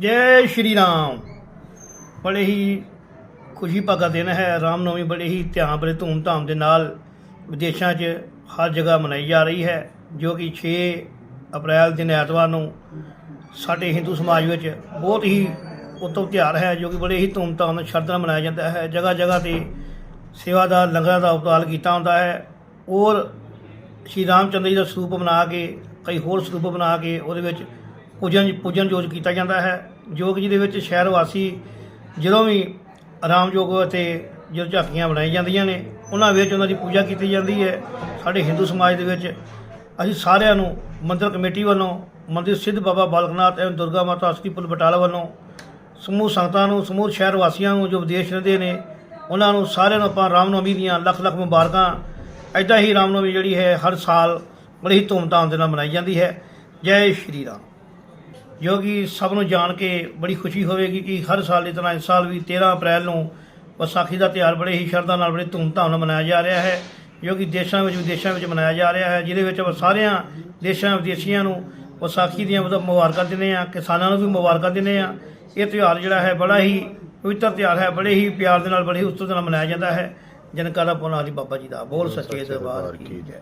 ਜੈ ਸ਼੍ਰੀ ਰਾਮ। ਬੜੇ ਹੀ ਖੁਸ਼ੀ ਭਾਗਾ ਦਿਨ ਹੈ। ਰਾਮਨਵਮੀ ਬੜੇ ਹੀ ਧਿਆਨ ਬੜੇ ਧੂਮਧਾਮ ਦੇ ਨਾਲ ਵਿਦੇਸ਼ਾਂ 'ਚ ਹਰ ਜਗ੍ਹਾ ਮਨਾਈ ਜਾ ਰਹੀ ਹੈ, ਜੋ ਕਿ 6 ਅਪ੍ਰੈਲ ਦਿਨ ਐਤਵਾਰ ਨੂੰ ਸਾਡੇ ਹਿੰਦੂ ਸਮਾਜ ਵਿੱਚ ਬਹੁਤ ਹੀ ਉੱਤਮ ਤਿਉਹਾਰ ਹੈ, ਜੋ ਕਿ ਬੜੇ ਹੀ ਧੂਮਧਾਮ ਨਾਲ ਸ਼ਰਧਾ ਨਾਲ ਮਨਾਇਆ ਜਾਂਦਾ ਹੈ। ਜਗ੍ਹਾ ਜਗ੍ਹਾ ਤੇ ਸੇਵਾਦਾਰ ਲੰਗਰਾਂ ਦਾ ਉਪਤਾਲ ਕੀਤਾ ਹੁੰਦਾ ਹੈ। ਔਰ ਸ਼੍ਰੀ ਰਾਮਚੰਦਰ ਜੀ ਦਾ ਸਰੂਪ ਬਣਾ ਕੇ, ਕਈ ਹੋਰ ਸਰੂਪ ਬਣਾ ਕੇ ਉਹਦੇ ਵਿੱਚ ਪੂਜਨ ਪੂਜਨ ਜੋਜ ਕੀਤਾ ਜਾਂਦਾ ਹੈ, ਜੋ ਜੀ ਦੇ ਵਿੱਚ ਸ਼ਹਿਰ ਵਾਸੀ ਜਦੋਂ ਵੀ ਆਰਾਮਯੋਗ ਅਤੇ ਜਦੋਂ ਝਾਕੀਆਂ ਬਣਾਈ ਜਾਂਦੀਆਂ ਨੇ, ਉਹਨਾਂ ਵਿੱਚ ਉਹਨਾਂ ਦੀ ਪੂਜਾ ਕੀਤੀ ਜਾਂਦੀ ਹੈ। ਸਾਡੇ ਹਿੰਦੂ ਸਮਾਜ ਦੇ ਵਿੱਚ ਅਸੀਂ ਸਾਰਿਆਂ ਨੂੰ ਮੰਦਰ ਕਮੇਟੀ ਵੱਲੋਂ, ਮੰਦਿਰ ਸਿੱਧ ਬਾਬਾ ਬਾਲਕਨਾਥ ਐਵਂ ਦੁਰਗਾ ਮਾਤਾ ਅਸਤੀਪੁਰ ਬਟਾਲਾ ਵੱਲੋਂ, ਸਮੂਹ ਸੰਗਤਾਂ ਨੂੰ, ਸਮੂਹ ਸ਼ਹਿਰ ਵਾਸੀਆਂ ਨੂੰ ਜੋ ਵਿਦੇਸ਼ ਰਹਿੰਦੇ ਨੇ, ਉਹਨਾਂ ਨੂੰ ਸਾਰਿਆਂ ਨੂੰ ਆਪਾਂ ਰਾਮਨਵਮੀ ਦੀਆਂ ਲੱਖ ਲੱਖ ਮੁਬਾਰਕਾਂ। ਐਦਾਂ ਹੀ ਰਾਮਨਵਮੀ ਜਿਹੜੀ ਹੈ, ਹਰ ਸਾਲ ਬੜੀ ਹੀ ਧੂਮਧਾਮ ਦੇ ਨਾਲ ਮਨਾਈ ਜਾਂਦੀ ਹੈ। ਜੈ ਸ਼੍ਰੀ ਰਾਮ। ਜੋ ਕਿ ਸਭ ਨੂੰ ਜਾਣ ਕੇ ਬੜੀ ਖੁਸ਼ੀ ਹੋਵੇਗੀ ਕਿ ਹਰ ਸਾਲ ਦੀ ਤਰ੍ਹਾਂ ਇਸ ਸਾਲ ਵੀ 13 ਅਪ੍ਰੈਲ ਨੂੰ ਵਿਸਾਖੀ ਦਾ ਤਿਉਹਾਰ ਬੜੇ ਹੀ ਸ਼ਰਧਾ ਨਾਲ ਬੜੇ ਧੂਮਧਾਮ ਨਾਲ ਮਨਾਇਆ ਜਾ ਰਿਹਾ ਹੈ। ਜੋ ਕਿ ਦੇਸ਼ਾਂ ਵਿੱਚ ਵਿਦੇਸ਼ਾਂ ਵਿੱਚ ਮਨਾਇਆ ਜਾ ਰਿਹਾ ਹੈ ਜਿਹਦੇ ਵਿੱਚ ਆਪਾਂ ਸਾਰਿਆਂ ਦੇਸ਼ਾਂ ਵਿਦੇਸ਼ੀਆਂ ਨੂੰ ਵਿਸਾਖੀ ਦੀਆਂ ਮੁਬਾਰਕਾਂ ਦਿੰਦੇ ਆ ਕਿਸਾਨਾਂ ਨੂੰ ਵੀ ਮੁਬਾਰਕਾਂ ਦਿੰਦੇ ਆ ਇਹ ਤਿਉਹਾਰ ਜਿਹੜਾ ਹੈ ਬੜਾ ਹੀ ਪਵਿੱਤਰ ਤਿਉਹਾਰ ਹੈ ਬੜੇ ਹੀ ਪਿਆਰ ਦੇ ਨਾਲ ਬੜੇ ਹੀ ਉਤਸਵ ਦੇ ਨਾਲ ਮਨਾਇਆ ਜਾਂਦਾ ਹੈ। ਜਨਕਾ ਦਾ ਪੁਨਾਦੀ ਬਾਬਾ ਜੀ ਦਾ ਬੋਲ ਸੱਚੇ ਦਰਬਾਰ ਕੀ ਜੈ।